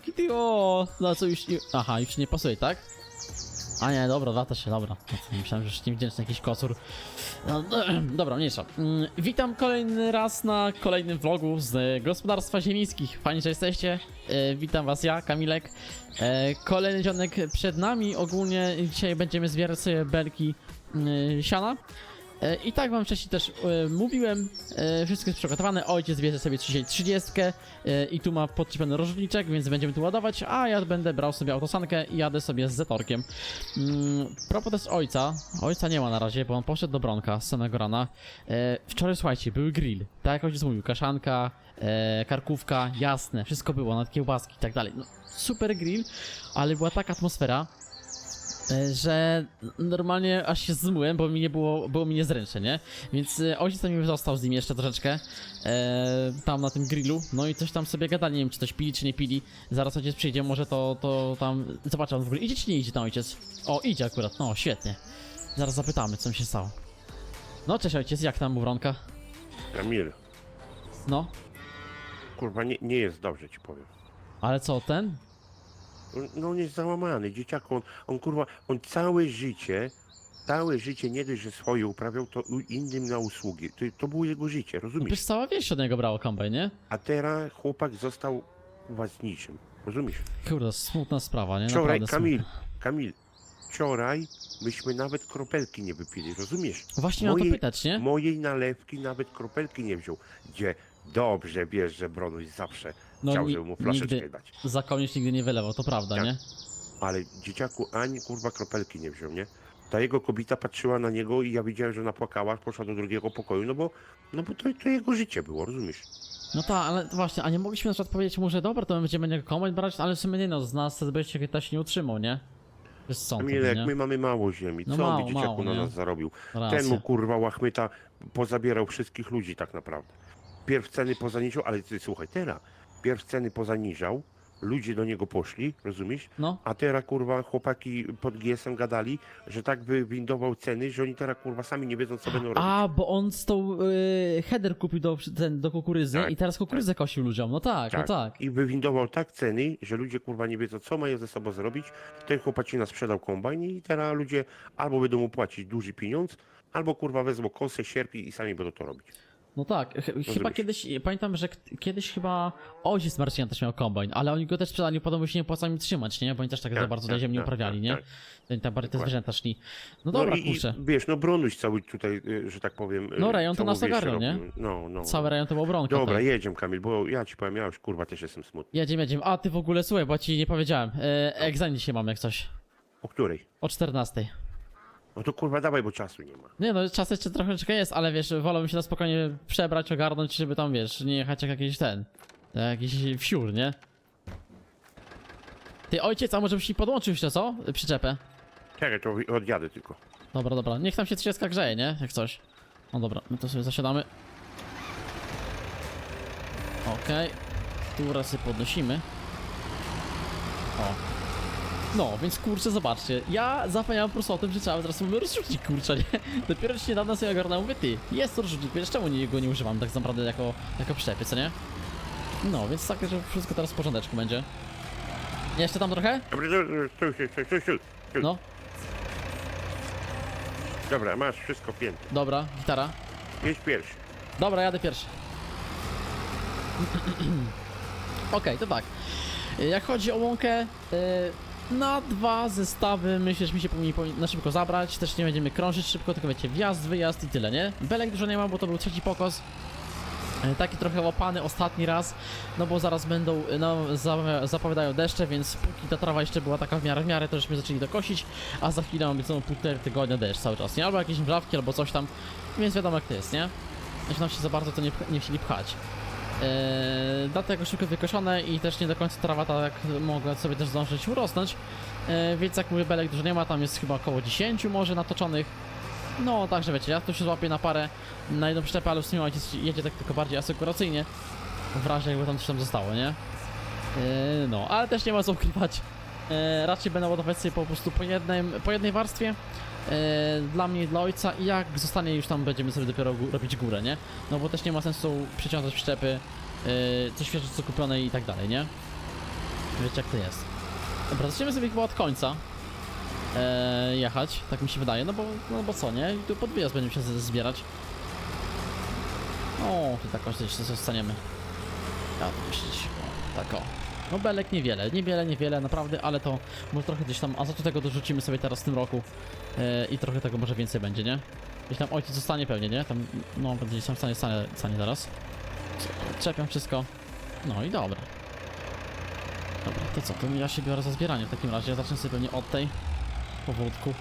kochany koteczek, o. No co już nie... Aha, już nie pasuje, tak? A nie, dobra, lata się, dobra. No Myślałem, że już niewdzięczny jakiś kocur. No, dobra, mniejsza. Mm, Witam kolejny raz na kolejnym vlogu z e, gospodarstwa ziemińskich. Fajnie, że jesteście. E, Witam was ja, Kamilek. E, Kolejny dzionek przed nami. Ogólnie dzisiaj będziemy zbierać sobie belki e, siana. E, I tak wam wcześniej też e, mówiłem, e, wszystko jest przygotowane, ojciec bierze sobie dzisiaj 30 e, i tu ma podczepiony rożniczek, więc będziemy tu ładować, a ja będę brał sobie autosankę i jadę sobie z Zetorkiem. Mm, propos ojca, ojca nie ma na razie, bo on poszedł do Bronka z samego rana. E, wczoraj słuchajcie, był grill, tak jak ojciec mówił, kaszanka, karkówka, jasne, wszystko było, nawet kiełbaski i tak dalej. No, super grill, ale była taka atmosfera, że normalnie aż się zmyłem, bo mi nie było, było mi niezręcznie, nie? Więc e, ojciec mi został z nim jeszcze troszeczkę e, tam na tym grillu, no i coś tam sobie gadali, nie wiem czy coś pili, czy nie pili. Zaraz ojciec przyjdzie, może to, to tam, zobaczę, on w ogóle idzie czy nie idzie tam ojciec? O, idzie akurat, no świetnie. Zaraz zapytamy, co mi się stało. No, cześć ojciec, jak tam u Wronka? Kamil, No, kurwa, nie, nie jest dobrze ci powiem. ale co, ten? On- No on jest załamany, dzieciak, on, on kurwa, on całe życie, całe życie nie dość, że swoje uprawiał, to u- innym na usługi. To, to było jego życie, Przecież rozumiesz? cała wieś od niego brało kombaj, nie? A teraz chłopak został was niczym, rozumiesz? Kurde, smutna sprawa, nie? Wczoraj, Naprawdę Kamil. Kamil, wczoraj myśmy nawet kropelki nie wypili, rozumiesz? Właśnie miałem to Mojej- pytać, nie? Mojej nalewki nawet kropelki nie wziął, gdzie dobrze wiesz, że Bronuś zawsze No, chciał, ni- żeby mu flaszeczkę nigdy- dać. Za komuś nigdy nie wylewał, to prawda, Tak. nie? Ale dzieciaku ani kurwa kropelki nie wziął, nie? Ta jego kobieta patrzyła na niego i ja widziałem, że ona płakała, poszła do drugiego pokoju, no bo, no bo to, to jego życie było, rozumiesz? No tak, ale właśnie, a nie mogliśmy na przykład powiedzieć mu, że dobra, to my będziemy niego kombajn brać, ale w sumie nie no, z nas byście też nie utrzymał, nie? Wiesz co, Kamil, jak my mamy mało ziemi, No co on mało, by dzieciaku mało, na nie? nas zarobił? Racja. Ten mu kurwa łachmyta pozabierał wszystkich ludzi tak naprawdę. Pierw ceny pozaniżał, ale ty słuchaj, teraz pierw ceny pozaniżał, ludzie do niego poszli, rozumiesz? No, A teraz kurwa chłopaki pod GS-em gadali, że tak wywindował ceny, że oni teraz kurwa sami nie wiedzą co będą robić. a, bo on z tą y, header kupił do, ten, do kukurydzy Tak, i teraz kukurydzę kosił ludziom, no tak, no tak. I wywindował tak ceny, że ludzie kurwa nie wiedzą, co mają ze sobą zrobić. Ten chłopacina sprzedał kombajn i teraz ludzie albo będą mu płacić duży pieniądz, albo kurwa wezmą kosę, sierpi i sami będą to robić. No tak, ch- chyba kiedyś, pamiętam, że kiedyś chyba ojciec Marcina też miał kombajn, ale oni go też sprzedali, podobno się nie opłaca im trzymać, nie? Bo oni też tak za Tak, bardzo tak, ziemi tak, uprawiali, tak, nie? tak. Oni tam bardziej te zwierzęta szli. No dobra, i, i kurczę. wiesz, no Bronuś cały tutaj, y, że tak powiem. y, No, rejon to nas ogarnął, nie? No, no. Cały rejon to był obronka. Dobra, tutaj. jedziemy Kamil, bo ja ci powiem, ja już kurwa też jestem smutny. Jedziemy, jedziemy. A ty w ogóle słuchaj, bo ci nie powiedziałem. E, egzamin dzisiaj mam jak coś. O której? O 14. No to kurwa dawaj, bo czasu nie ma. Nie no, czas jeszcze troszeczkę jest, ale wiesz, wolałbym się na spokojnie przebrać, ogarnąć, żeby tam wiesz, nie jechać jak jakiś ten. jak Jakiś wsiur, nie? Ty ojciec, a może byś mi podłączył się, co? Przyczepę. Czekaj, to odjadę tylko. Dobra, dobra. Niech tam się 30 grzeje, nie? Jak coś. No dobra, my to sobie zasiadamy. Okej. Tu raz sobie podnosimy. O. No, więc kurczę, zobaczcie. Ja zapomniałem po prostu o tym, że trzeba teraz mamy rozrzutnik, kurczę, nie? Dopiero już niedawno sobie ogarnąłem, mówię, ty, jest to rozrzutnik, wiesz, czemu nie, go nie używam tak naprawdę jako, jako przyczepy, co nie? No, więc tak, że wszystko teraz w porządeczku będzie. Jeszcze tam trochę? No, Dobra, masz wszystko pięte. dobra, gitara. Jedź pierwszy. Dobra, jadę pierwszy. Okej, to tak. Jak chodzi o łąkę, y, na dwa zestawy myślę, że mi się powinni, na szybko zabrać. Też nie będziemy krążyć szybko, tylko wiecie, wjazd, wyjazd i tyle, nie? Belek dużo nie ma, bo to był trzeci pokos. Y, Taki trochę łapany ostatni raz, no bo zaraz będą, no za- zapowiadają deszcze, więc póki ta trawa jeszcze była taka w miarę w miarę, to żeśmy zaczęli dokosić, a za chwilę mamy co półtorej tygodnia deszcz cały czas, nie? Albo jakieś mrzawki, albo coś tam, więc wiadomo jak to jest, nie? Znaczy nam się za bardzo to nie, nie chcieli pchać. Eee, dlatego szybko wykoszone i też nie do końca trawa tak mogła sobie też zdążyć urosnąć. Eee, więc jak mówię, belek dużo nie ma, tam jest chyba około 10 może natoczonych. No, także wiecie, ja tu się złapię na parę, na jedną przyczepę, ale w sumie ojciec jedzie tak tylko bardziej asekuracyjnie. W razie jakby tam coś tam zostało, nie? Eee, no, ale też nie ma co ukrywać. E, raczej będę ładować sobie po prostu po, jednym, po jednej warstwie. E, dla mnie i dla ojca i jak zostanie już tam będziemy sobie dopiero robić górę, nie? No bo też nie ma sensu przyciągać przyczepy, e, co świeże, co kupione i tak dalej, nie? Wiecie jak to jest. Dobra, zaczniemy sobie chyba od końca jechać, tak mi się wydaje, no bo, no bo co, nie? I tu pod będziemy się zbierać. O, tu tak właśnie jeszcze zostaniemy. Ja tu myśleć, tak o. No belek niewiele, niewiele, niewiele, naprawdę, ale to może trochę gdzieś tam, a co do tego dorzucimy sobie teraz w tym roku e, i trochę tego może więcej będzie, nie? Gdzieś tam ojciec zostanie pewnie, nie? Tam, no, będzie gdzieś tam stanie, stanie, stanie zaraz. Czepiam wszystko. No i dobra. Dobra, to co, to ja się biorę za zbieranie w takim razie, zacznę sobie pewnie od tej, powolutku.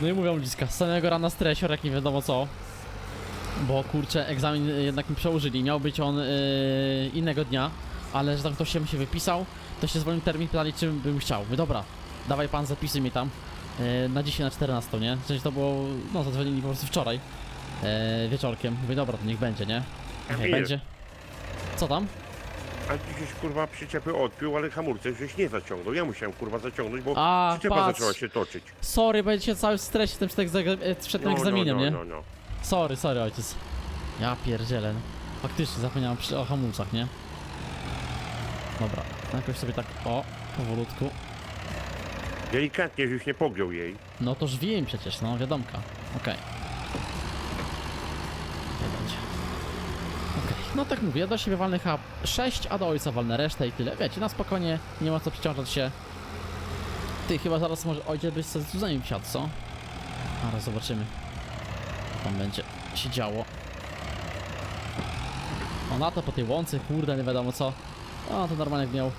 No i mówią z samego rana stresior, jak nie wiadomo co. Bo kurczę, egzamin jednak mi przełożyli. Miał być on yy, innego dnia, ale że tam ktoś się mi się wypisał, to się zwolnił termin, pytali czym bym chciał. Mówię, dobra, dawaj pan zapisy mi tam yy, na dzisiaj na 14, nie? Sensie to było, no zadzwonili po prostu wczoraj yy, wieczorkiem. Mówię, dobra, to niech będzie, nie? Niech Kamil. będzie. Co tam? A ty żeś kurwa przyczepy odpiął, ale hamulce żeś nie zaciągnął. Ja musiałem kurwa zaciągnąć, bo A, przyczepa patrz. zaczęła się toczyć. Sorry, będzie cały w stresie tym przed, egza- e, przed tym No, egzaminem, no, no, nie? no, no. Sorry, sorry ojciec. Ja pierdzielę. no. Faktycznie zapomniałem przy, o hamulcach, nie? Dobra, jakoś sobie tak, o, powolutku. Delikatnie, żeś nie pogiął jej. No to wiem przecież, no wiadomka. Okej. Nie będzie. Okej, no tak mówię, do siebie walny chyba 6, a do ojca walnę resztę i tyle. Wiecie, na spokojnie, nie ma co przyciągać się. Ty, chyba zaraz może ojciec byś sobie za nim wsiadł, co? Ale zobaczymy. Co tam będzie się działo. O, na to po tej łące, kurde, nie wiadomo co. O, to normalnie jak miał,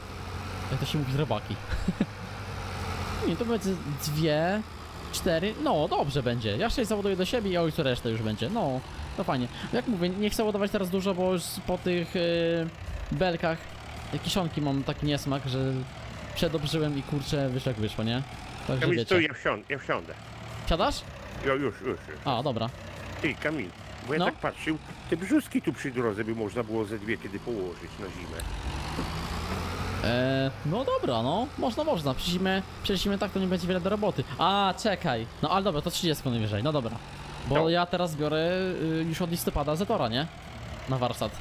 jak to się mówi, robaki. Nie, to będzie dwie, cztery, no dobrze będzie. Ja sześć załaduję do siebie i ojcu resztę już będzie. No, to fajnie. Jak mówię, nie chcę ładować teraz dużo, bo już po tych yy, belkach kiszonki mam taki niesmak, że przedobrzyłem i kurczę wyszło jak wyszło, nie? Także Kamil, stój, wiecie. ja wsiądę, ja wsiądę. Siadasz? Jo, już, już. już. A, dobra. Ty, Kamil, bo ja No. tak patrzył, te brzuski tu przy drodze by można było ze dwie kiedy położyć na zimę. Eee, no dobra, no. Można, można. Przy zimę tak to nie będzie wiele do roboty. A, czekaj. No ale dobra, to 30 najwyżej, no dobra. Bo No. ja teraz biorę y, już od listopada Zetora, nie? Na warsztat.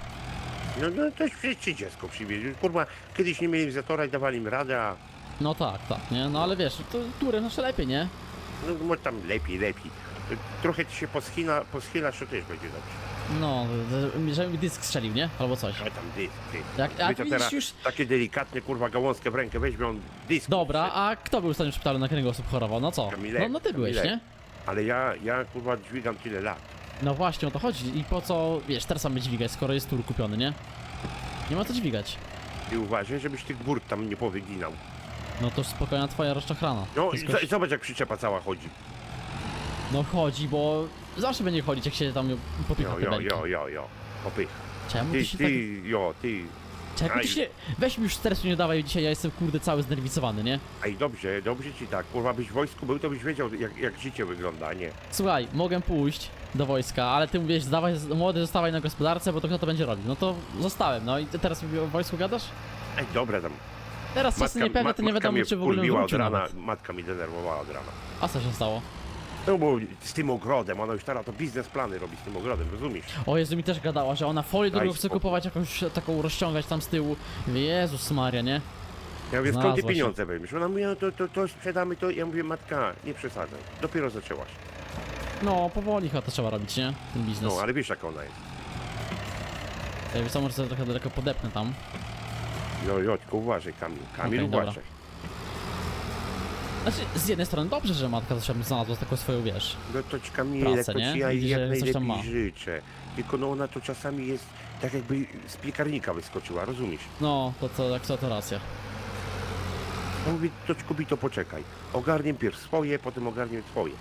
No, no to przecież 30 przywieźli. Kurwa, kiedyś nie mieli zatora i dawali im radę, a No tak, tak, nie? No ale wiesz, to turem jeszcze lepiej, nie? no może tam lepiej, lepiej. Trochę ci się poschina, poschilasz, to też będzie dobrze. No, że- żeby mi dysk strzelił, nie? Albo coś. Ale tam dysk, ty. Jak, jak widzisz teraz już... takie delikatne, kurwa, gałązkę w rękę weźmie, on dysk. Dobra, a kto był w stanie szpitalu na kręgosłup chorował? No co? Kamilek, No, no ty byłeś, Kamilek. nie? Ale ja, ja, kurwa, dźwigam tyle lat. No właśnie o to chodzi. I po co, wiesz, teraz mamy dźwigać, skoro jest tur kupiony, nie? Nie ma co dźwigać. I uważaj, żebyś tych burt tam nie powyginał. No to spokojna twoja rozczochrana. No, Wszystko- zobacz jak przyczepa cała chodzi. No chodzi, bo zawsze będzie chodzić, jak się tam popycha Jo, jo, jo, jo, jo. Popych. Czemu ty Ty, się ty, tak... jo, ty. Czemu ty aj. się... Weź mi już stresu nie dawaj dzisiaj, ja jestem kurde cały znerwicowany, nie? Ej, dobrze, dobrze ci tak. Kurwa, byś w wojsku był, to byś wiedział, jak, jak życie wygląda, nie? Słuchaj, mogę pójść do wojska, ale ty mówisz, zdawaj, młody zostawaj na gospodarce, bo to kto to będzie robił. No to zostałem, no i ty teraz mi o wojsku gadasz? Ej, dobra tam. Teraz czasy niepewne, to nie matka wiadomo, mnie czy w ogóle wkurwiła wrócił od rana, nawet. matka mi denerwowała od rana. A co się stało? No bo z tym ogrodem, ona już teraz to biznesplany robi z tym ogrodem, rozumiesz? O Jezu, mi też gadała, że ona folię Daj drugą chce spokój. kupować, jakąś taką rozciągać tam z tyłu. Jezus Maria, nie? Ja mówię, skąd ty Znalazła się. pieniądze weźmiesz? Ona mówi, no to, to, to sprzedamy to. Ja mówię, matka, nie przesadzaj. Dopiero zaczęłaś. No, powoli chyba to trzeba robić, nie? Ten biznes. No, ale wiesz jak ona jest. Ja wiesz co, może sobie trochę daleko podepnę tam. Jo, jo, tylko uważaj, Kamil. Kamil, Okej, dobra. uważaj. Znaczy, z jednej strony dobrze, że matka zawsze znalazła taką swoją, wiesz. No to ci Kamilek, Pracę, to nie? ci ja Widzi, jak że coś tam najlepiej ma. życzę. Tylko no ona to czasami jest tak jakby z piekarnika wyskoczyła, rozumiesz? No, to co, jak co, to racja. Ja mówię, to kobito poczekaj. Ogarniem pierw swoje, potem ogarniem twoje.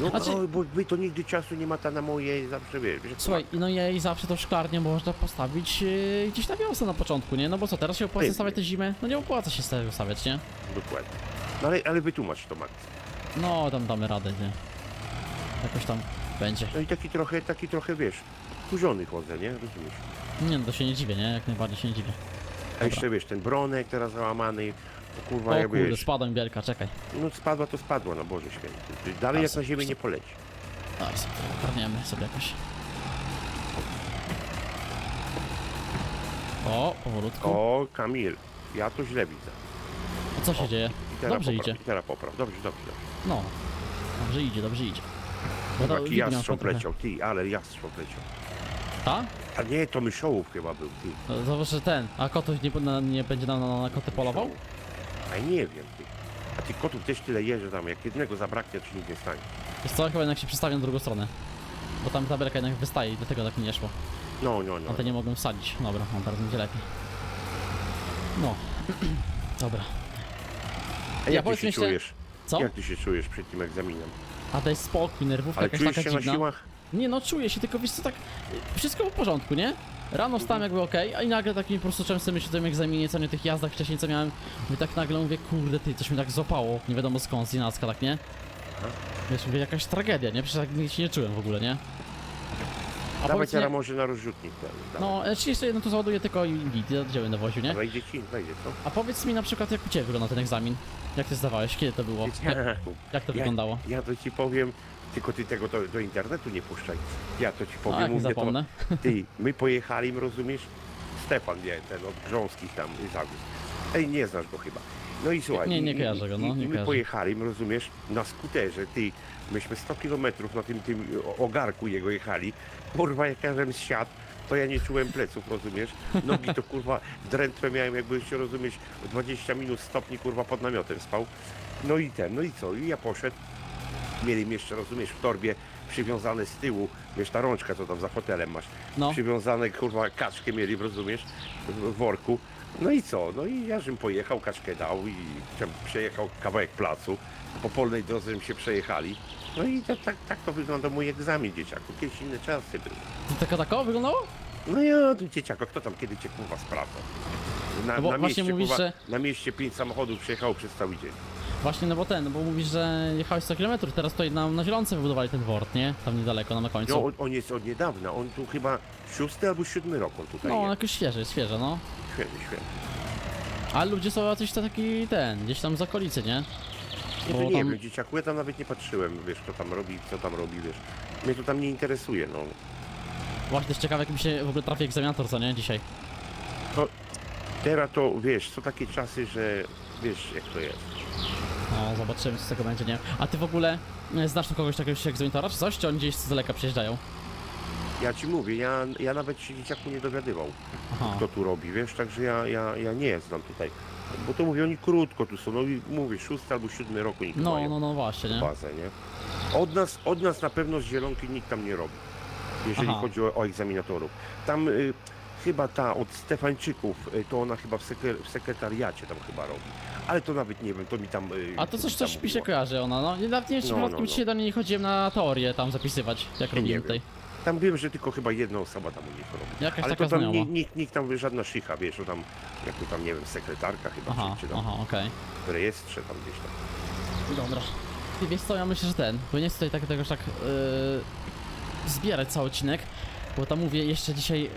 No, Znaczy- oj, bo wy to nigdy czasu nie ma ta na moje, zawsze wiesz. wiesz jak to Słuchaj, no jej zawsze to w szklarnię można postawić yy, gdzieś na wiosnę na początku, nie? No bo co, teraz się opłaca Pewnie. stawiać tę zimę? No nie opłaca się stawiać, nie? ma. Dokładnie. No ale, ale wytłumacz to, Max. No, tam damy radę, nie? Jakoś tam będzie. No i taki trochę, taki trochę, wiesz, kurzony chodzę, nie? Rozumiesz? Nie no, to się nie dziwię, nie? Jak najbardziej się nie dziwię. A jeszcze wiesz, ten bronek teraz załamany, To kurwa O jakby... kurde, spadła mi bielka, czekaj. No spadła to spadła, no Boże Święty. Dalej jak na ziemię nie poleci. Daj sobie, ogarniemy sobie jakoś. O, powolutku. O, Kamil, ja to źle widzę. A co się dzieje? I teraz Dobrze popraw, idzie. I teraz popraw. Dobrze, dobrze. dobrze. No. Dobrze idzie, dobrze idzie. Bo to Taki widno jastrząb leciał, ty, ale jastrząb leciał. Ta? A nie, to myszołów chyba był, ty. No, Zobacz, że ten. A kotuś nie, na, nie będzie nam na, na koty polował? A nie wiem, ty. A tych kotów też tyle je, że tam jak jednego zabraknie, to się nic nie stanie. Wiesz co, chyba jednak się przestawię na drugą stronę. Bo tam ta belka jednak wystaje i dlatego tak mi nie szło. No, no, no. A te nie mogłem wsadzić. Dobra, on teraz będzie lepiej. No. Dobra. A ja jak ty się jeszcze- czujesz? Co? Jak ty się czujesz przed tym egzaminem? A daj spokój, nerwówka Ale jakaś czujesz taka się na dziwna. siłach? Nie no, czuję się, tylko wiesz co, tak y, wszystko w porządku, nie? Rano wstałem jakby okej, a i nagle tak mi po prostu często myślę o tym egzaminie, co nie tych jazdach wcześniej, co miałem. I tak nagle mówię, kurde ty, coś mi tak złapało, nie wiadomo skąd, z Inacka, tak nie? Aha. Wiesz, mówię, jakaś tragedia, nie? Przecież tak nigdy się nie czułem w ogóle, nie? A Dawaj powiedz teraz mi, może na rozrzutnik. ten, dawaj. no, e, czy jeszcze jedno to załaduję tylko i git, ja będę woził, nie? Wejdzie ci, wejdzie, co? A powiedz mi na przykład, jak u Ciebie wygląda ten egzamin? Jak Ty zdawałeś? Kiedy to było? Jak, jak to wyglądało? Ja to ci powiem, tylko ty tego do, do internetu nie puszczaj. Ja to ci A powiem, jak nie zapomnę? to. Ty, my pojechali, rozumiesz? Stefan, nie, ten od Grząskich tam i Zagus. Ej, nie znasz go chyba. No i słuchaj. Nie, nie i- kojarzę go, no, i- nie I my kojarzę. pojechali, rozumiesz, na skuterze, ty. Myśmy 100 kilometrów na tym, tym ogarku jego jechali. Kurwa, jak każdym siadł, to ja nie czułem pleców, rozumiesz? Nogi to kurwa drętwe miałem, jakby się rozumieć, 20 minut stopni kurwa pod namiotem spał. No i ten, no i co? I ja poszedł. Mieli mi jeszcze, rozumiesz, w torbie przywiązane z tyłu, wiesz, ta rączka, co tam za hotelem masz. No. Przywiązane, kurwa, kaczkę mieli, rozumiesz, w w worku. No i co? No i ja żem pojechał, kaczkę dał i przejechał kawałek placu. Po polnej drodze żem się przejechali. No i tak, tak, tak to wygląda mój egzamin dzieciaku. Kiedyś inne czasy były. To taka takowo wyglądało? No ja, tu dzieciako, kto tam kiedy cię kurwa sprawdza? Na, No bo na właśnie mieście, mówisz, kurwa, że- na mieście pięć samochodów przejechało przez cały dzień. Właśnie, no bo ten, no bo mówisz, że jechałeś 100 km, teraz tutaj nam na Zielonce wybudowali ten wort, nie? Tam niedaleko, nam na końcu. No on, on jest od niedawna, on tu chyba szósty albo siódmy rok on tutaj No, jest. jakoś świeże, świeże, no. Świetny, świetny. Ale ludzie są jacyś to taki ten, gdzieś tam z okolicy, nie? Nie, to Bo nie tam- wiem, dzieciaku, ja tam nawet nie patrzyłem, wiesz, kto tam robi, co tam robi, wiesz. Mnie to tam nie interesuje, no. Właśnie też ciekawe, jak mi się w ogóle trafi egzaminator, co nie? Dzisiaj. Teraz to, wiesz, są takie czasy, że wiesz, jak to jest. No, zobaczymy, co z tego będzie, nie? A ty w ogóle e, znasz tu kogoś takiego egzaminatora, czy coś? Czy oni gdzieś z daleka przyjeżdżają? Ja ci mówię, ja, ja nawet się dzieciaku nie dowiadywał, Aha. kto tu robi, wiesz, także ja, ja, ja nie znam tutaj. Bo to mówię, oni krótko tu są, no i mówię, szósty albo siódmy roku nikt No, mają no, no właśnie, nie? bazę, nie? Od nas, od nas na pewno z Zielonki nikt tam nie robi, jeżeli Aha. chodzi o, o egzaminatorów. Tam y, chyba ta od Stefańczyków, y, to ona chyba w, sekre, w sekretariacie tam chyba robi. Ale to nawet nie wiem, to mi tam... Y, A to coś, tam coś mi się kojarzy ona, no. Nie, nawet nie wiem, czy No, przypadkiem no, no. do niej nie chodziłem na teorię tam zapisywać, jak nie robimy wiem. tutaj. Tam wiem, że tylko chyba jedna osoba tam u nich robi. Jakaś Ale taka to tam znajoma. nikt, nikt, nikt tam, żadna szycha, wiesz, to tam, jak to tam, nie wiem, sekretarka chyba, Aha, czy, czy tam aha, okej. w rejestrze tam gdzieś tam. Dobra. Ty wiesz co, ja myślę, że ten, bo nie chcę tutaj tak, tegoż tak yy, zbierać cały odcinek, bo tam mówię jeszcze dzisiaj, yy,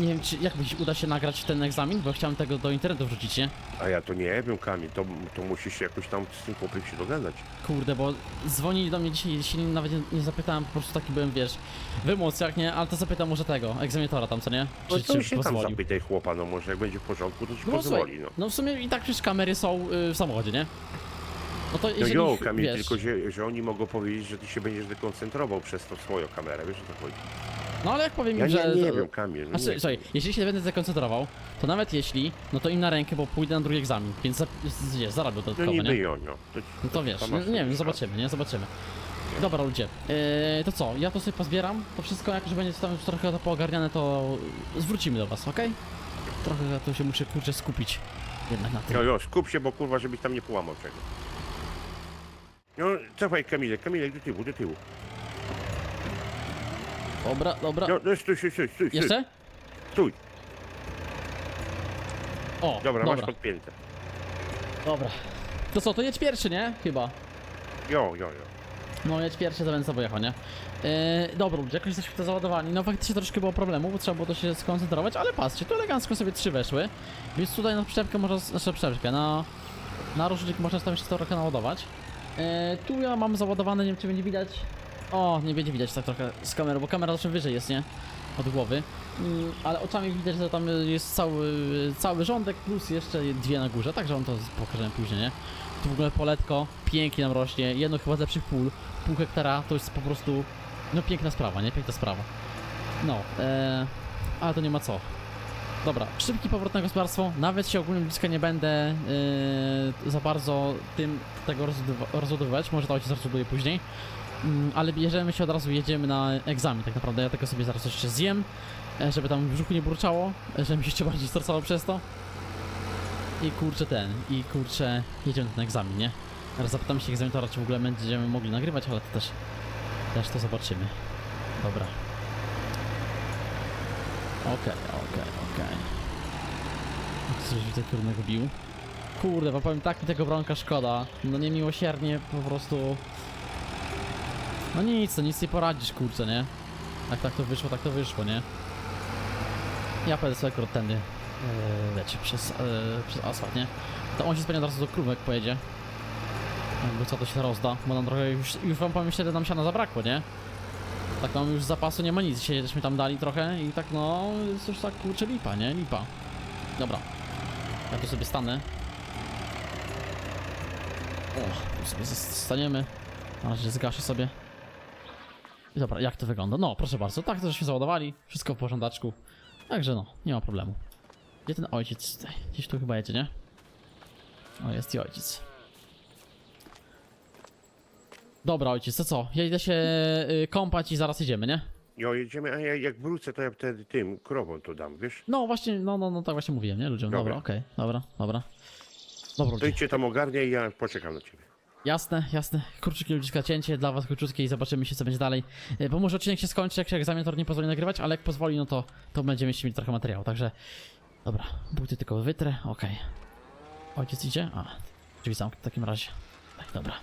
nie wiem czy, jak mi się uda się nagrać ten egzamin, bo chciałem tego do internetu wrzucić, nie? A ja to nie wiem, Kamil, to, to musisz się jakoś tam z tym chłopem się dogadać. Kurde, bo dzwonili do mnie dzisiaj, się nawet nie, nie zapytałem, po prostu taki byłem, wiesz, w emocjach, nie? Ale to zapytam może tego, egzaminatora tam, co nie? No Czy, to czy się tam pozwolił? zapytaj chłopa, no może jak będzie w porządku, to ci No, pozwoli, słuchaj, no. no w sumie i tak przecież kamery są y, w samochodzie, nie? No to No jeżeli, jo, Kamil, wiesz, tylko że, że oni mogą powiedzieć, że ty się będziesz dekoncentrował przez to swoją kamerę, wiesz o co chodzi? No ale jak powiem Ja im, nie, że... nie wiem, Kamil, no nie słuchaj, wiem. jeżeli się będę zakoncentrował, to nawet jeśli, no to im na rękę, bo pójdę na drugi egzamin, więc za, z- wiesz, zarabiał No dodatkowo, niby nie? jo, no. To, No to wiesz, no, nie wiem, zobaczymy, nie? Zobaczymy. Dobra ludzie, yy, to co, ja to sobie pozbieram, to wszystko jak już będzie tam już trochę to poogarniane, to zwrócimy do was, okej? Trochę ja tu się muszę, kurczę, skupić jednak na tym. No jo, skup się, bo kurwa, żebyś tam nie połamał czego. No, cofaj Kamilek, Kamilek do tyłu, do tyłu. Dobra, dobra, No, no stój, stój, stój, stój, jeszcze? stój. O, Dobra, masz podpięte. dobra. To co, to jedź pierwszy, nie? Chyba. Jo, jo, jo. No jedź pierwszy, to będę sobie pojechał, nie? Yy, dobra, ludzie, jakoś jesteśmy to załadowani. No faktycznie troszkę było problemu, bo trzeba było to się skoncentrować, ale patrzcie, tu elegancko sobie trzy weszły. Więc tutaj na przyczepkę można, znaczy na przyczepkę, na Na różnych można tam jeszcze trochę naładować. E, tu ja mam załadowane, nie wiem czy będzie widać. O, nie będzie widać tak trochę z kamery, bo kamera zawsze wyżej jest, nie? Od głowy. Mm, ale oczami widać, że tam jest cały, cały rządek plus jeszcze dwie na górze, także on to pokażemy później, nie? Tu w ogóle poletko pięknie nam rośnie, jedno chyba z lepszych pól, pół hektara to jest po prostu, no piękna sprawa, nie? Piękna sprawa. No, e, ale to nie ma co. Dobra, szybki powrót na gospodarstwo. Nawet się ogólnie blisko nie będę yy, za bardzo tym tego rozbudowywać. Może to ojciec rozbuduje później. Mm, ale bierzemy się od razu, jedziemy na egzamin tak naprawdę. Ja tego sobie zaraz jeszcze zjem, e, żeby tam w brzuchu nie burczało, e, żeby mi się jeszcze bardziej stresowało przez to. I kurczę ten, i kurczę, jedziemy na egzamin, nie? Teraz zapytam się egzaminatora, czy w ogóle będziemy mogli nagrywać, ale to też, też to zobaczymy. Dobra. Okej, okej, okej. Coś widzę, kierunku bił. Kurde, bo powiem tak mi tego bronka szkoda. No niemiłosiernie po prostu. No nic, to nic nie poradzisz, kurczę, nie? Jak tak to wyszło, tak to wyszło, nie? Ja pojadę sobie akurat tędy. Yy, wiecie, przez, yy, przez asfalt, nie? To on się spełnia od do krówek pojedzie. Jakby co to się rozda, bo nam trochę już, już wam powiem szczerze, nam siana zabrakło, nie? Tak nam już zapasu nie ma nic, dzisiaj żeśmy tam dali trochę i tak no, jest już tak kurczę lipa, nie? Lipa. Dobra. Ja tu sobie stanę. O, tu sobie staniemy. Na razie zgaszę sobie. Dobra, jak to wygląda? No, proszę bardzo, tak to żeśmy załadowali. Wszystko w porządeczku. Także no, nie ma problemu. Gdzie ten ojciec tutaj? Gdzieś tu chyba jedzie, nie? O, jest i ojciec. Dobra, ojciec, to co? Ja idę się y, kąpać i zaraz jedziemy, nie? Jo, jedziemy, a ja, jak wrócę, to ja wtedy tym krowom to dam, wiesz? No właśnie, no, no, no tak właśnie mówiłem, nie? Ludziom. Dobra, Dobra. okej, dobra, dobra. Dobra, To ludzie. idźcie tam ogarnie i ja poczekam na ciebie. Jasne, jasne. Krótkie ludziska cięcie dla was króciutkie i zobaczymy się co będzie dalej. E, Bo może odcinek się skończy, jak się egzaminator nie pozwoli nagrywać, ale jak pozwoli, no to, to będziemy mieli trochę materiału, także... Dobra, buty tylko wytrę, okej. Ojciec idzie? A, drzwi w takim razie. Tak, dobra.